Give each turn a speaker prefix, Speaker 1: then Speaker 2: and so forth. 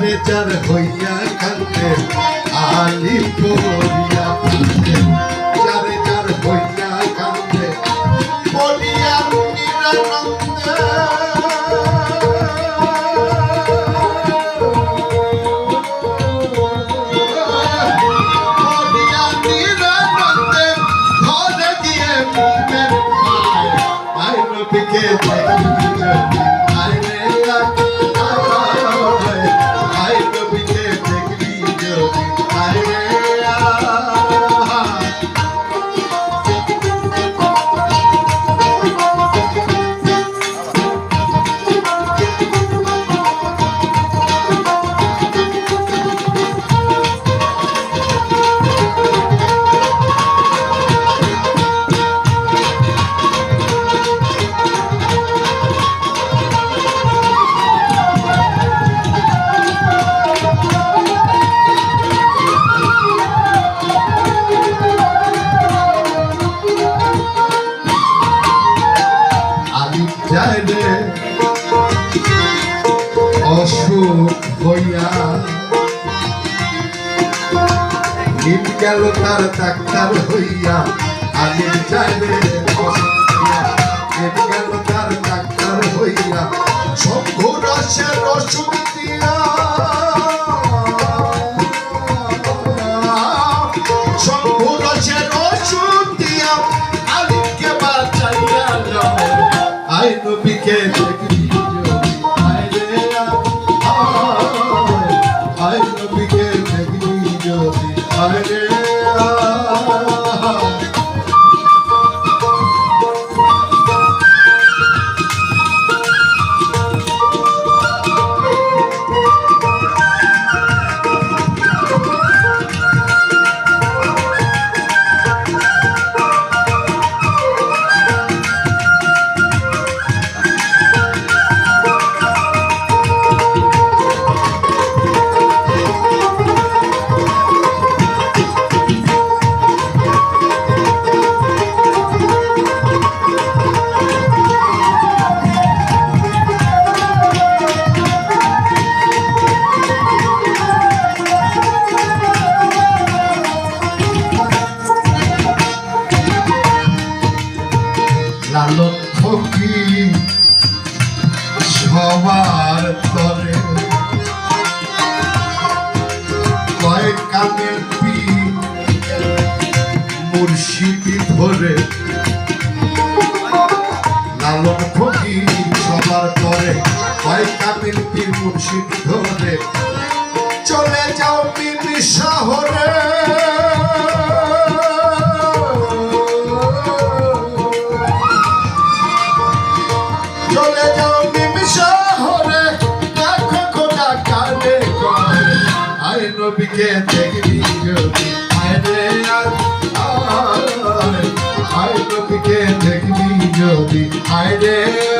Speaker 1: যার হইয়া কান্দে আলি পড়িয়া কান্দে যারে যার হইয়া কান্দে বলিয়া নিরানন্দে বলিয়া হইয়া। নিম গেল তার ডাক্তার হইয়া। আমি হইয়া নিম গেল তার ডাক্তার হইয়া। শম্ভু রসের ওষুধ দিয়া। শম্ভু বাঁচাইয়া যাও। লালন ফকির সবার তরে। কয়েক কামের পি মুর্শিদি ধরে। লালন ফকির সবার তরে। কয়েক কামের পি মুর্শিদি ধরে। চলে যাও বিবি শহরে। চলে যাও বিবি শহরে দেখো খোদা কানে করে? আয় নবীকে দেখবি যদি, আয় রে আয় নবীকে দেখবি যদি, আয় রে